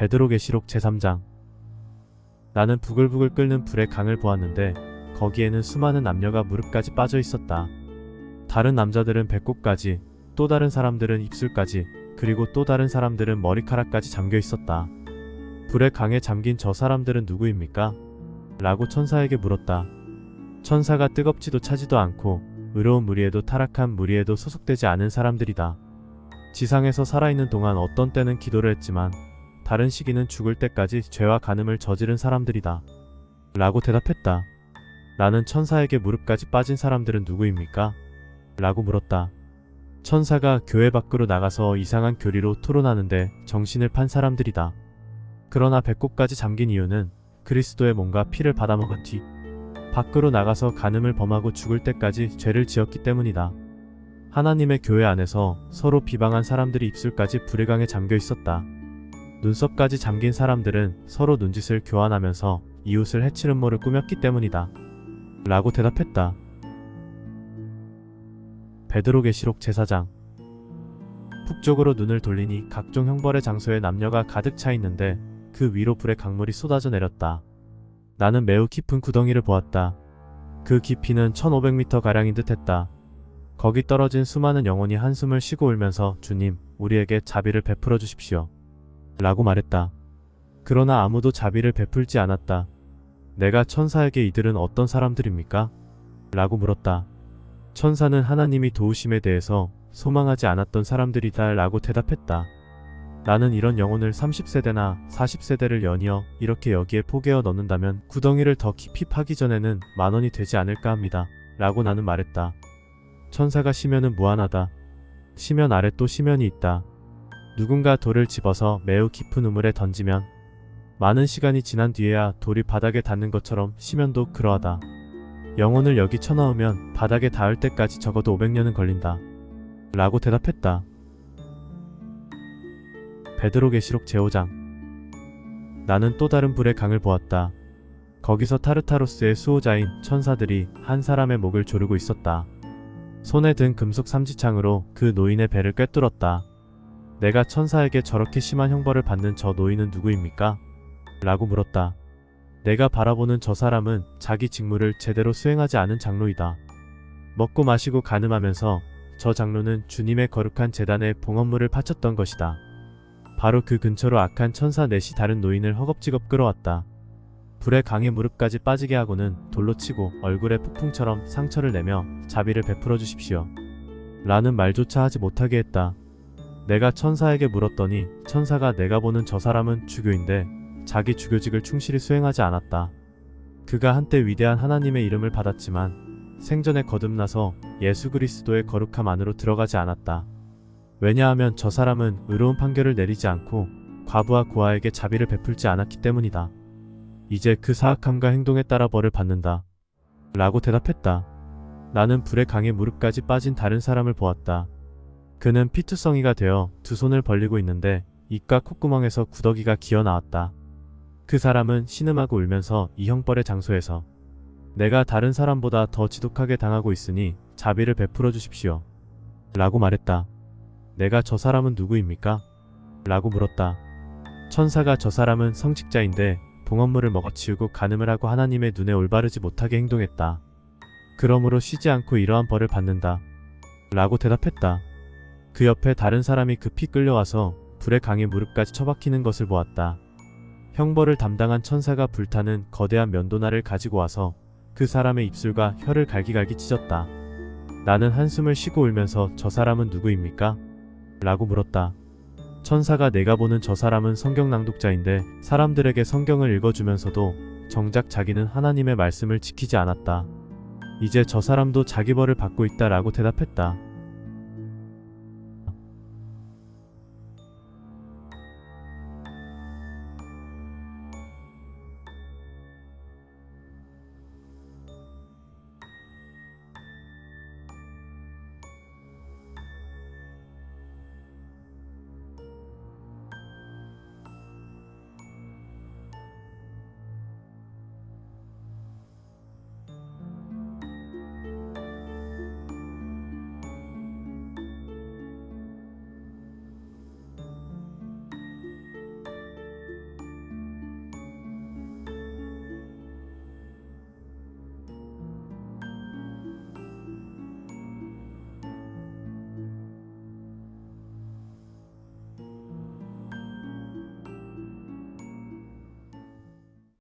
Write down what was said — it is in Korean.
베드로계시록 제3장 나는 부글부글 끓는 불의 강을 보았는데 거기에는 수많은 남녀가 무릎까지 빠져 있었다. 다른 남자들은 배꼽까지, 또 다른 사람들은 입술까지, 그리고 또 다른 사람들은 머리카락까지 잠겨 있었다. 불의 강에 잠긴 저 사람들은 누구입니까? 라고 천사에게 물었다. 천사가 뜨겁지도 차지도 않고 의로운 무리에도 타락한 무리에도 소속되지 않은 사람들이다. 지상에서 살아있는 동안 어떤 때는 기도를 했지만 다른 시기는 죽을 때까지 죄와 간음을 저지른 사람들이다. 라고 대답했다. 나는 천사에게 무릎까지 빠진 사람들은 누구입니까? 라고 물었다. 천사가 교회 밖으로 나가서 이상한 교리로 토론하는데 정신을 판 사람들이다. 그러나 배꼽까지 잠긴 이유는 그리스도의 몸과 피를 받아먹은 뒤 밖으로 나가서 간음을 범하고 죽을 때까지 죄를 지었기 때문이다. 하나님의 교회 안에서 서로 비방한 사람들이 입술까지 불의 강에 잠겨 있었다. 눈썹까지 잠긴 사람들은 서로 눈짓을 교환하면서 이웃을 해칠 음모를 꾸몄기 때문이다. 라고 대답했다. 베드로 계시록 제사장 북쪽으로 눈을 돌리니 각종 형벌의 장소에 남녀가 가득 차 있는데 그 위로 불의 강물이 쏟아져 내렸다. 나는 매우 깊은 구덩이를 보았다. 그 깊이는 1500m 가량인 듯 했다. 거기 떨어진 수많은 영혼이 한숨을 쉬고 울면서 주님, 우리에게 자비를 베풀어 주십시오. 라고 말했다. 그러나 아무도 자비를 베풀지 않았다. 내가 천사에게 이들은 어떤 사람들입니까? 라고 물었다. 천사는 하나님이 도우심에 대해서 소망하지 않았던 사람들이다 라고 대답했다. 나는 이런 영혼을 30세대나 40세대를 연이어 이렇게 여기에 포개어 넣는다면 구덩이를 더 깊이 파기 전에는 만원이 되지 않을까 합니다. 라고 나는 말했다. 천사가 시면은 무한하다. 시면 아래 또 시면이 있다. 누군가 돌을 집어서 매우 깊은 우물에 던지면 많은 시간이 지난 뒤에야 돌이 바닥에 닿는 것처럼 시면도 그러하다. 영혼을 여기 쳐넣으면 바닥에 닿을 때까지 적어도 500년은 걸린다. 라고 대답했다. 베드로계시록 제5장 나는 또 다른 불의 강을 보았다. 거기서 타르타로스의 수호자인 천사들이 한 사람의 목을 조르고 있었다. 손에 든 금속 삼지창으로 그 노인의 배를 꿰뚫었다. 내가 천사에게 저렇게 심한 형벌을 받는 저 노인은 누구입니까? 라고 물었다. 내가 바라보는 저 사람은 자기 직무를 제대로 수행하지 않은 장로이다. 먹고 마시고 가늠하면서 저 장로는 주님의 거룩한 재단에 봉헌물을 바쳤던 것이다. 바로 그 근처로 악한 천사 넷이 다른 노인을 허겁지겁 끌어왔다. 불의 강에 무릎까지 빠지게 하고는 돌로 치고 얼굴에 폭풍처럼 상처를 내며 자비를 베풀어 주십시오. 라는 말조차 하지 못하게 했다. 내가 천사에게 물었더니 천사가 내가 보는 저 사람은 주교인데 자기 주교직을 충실히 수행하지 않았다. 그가 한때 위대한 하나님의 이름을 받았지만 생전에 거듭나서 예수 그리스도의 거룩함 안으로 들어가지 않았다. 왜냐하면 저 사람은 의로운 판결을 내리지 않고 과부와 고아에게 자비를 베풀지 않았기 때문이다. 이제 그 사악함과 행동에 따라 벌을 받는다. 라고 대답했다. 나는 불의 강에 무릎까지 빠진 다른 사람을 보았다. 그는 피투성이가 되어 두 손을 벌리고 있는데 입과 콧구멍에서 구더기가 기어 나왔다. 그 사람은 신음하고 울면서 이 형벌의 장소에서 내가 다른 사람보다 더 지독하게 당하고 있으니 자비를 베풀어 주십시오. 라고 말했다. 내가 저 사람은 누구입니까? 라고 물었다. 천사가 저 사람은 성직자인데 봉헌물을 먹어치우고 간음을 하고 하나님의 눈에 올바르지 못하게 행동했다. 그러므로 쉬지 않고 이러한 벌을 받는다. 라고 대답했다. 그 옆에 다른 사람이 급히 끌려와서 불의 강에 무릎까지 처박히는 것을 보았다. 형벌을 담당한 천사가 불타는 거대한 면도날을 가지고 와서 그 사람의 입술과 혀를 갈기갈기 찢었다. 나는 한숨을 쉬고 울면서 저 사람은 누구입니까? 라고 물었다. 천사가 내가 보는 저 사람은 성경 낭독자인데 사람들에게 성경을 읽어주면서도 정작 자기는 하나님의 말씀을 지키지 않았다. 이제 저 사람도 자기 벌을 받고 있다라고 대답했다.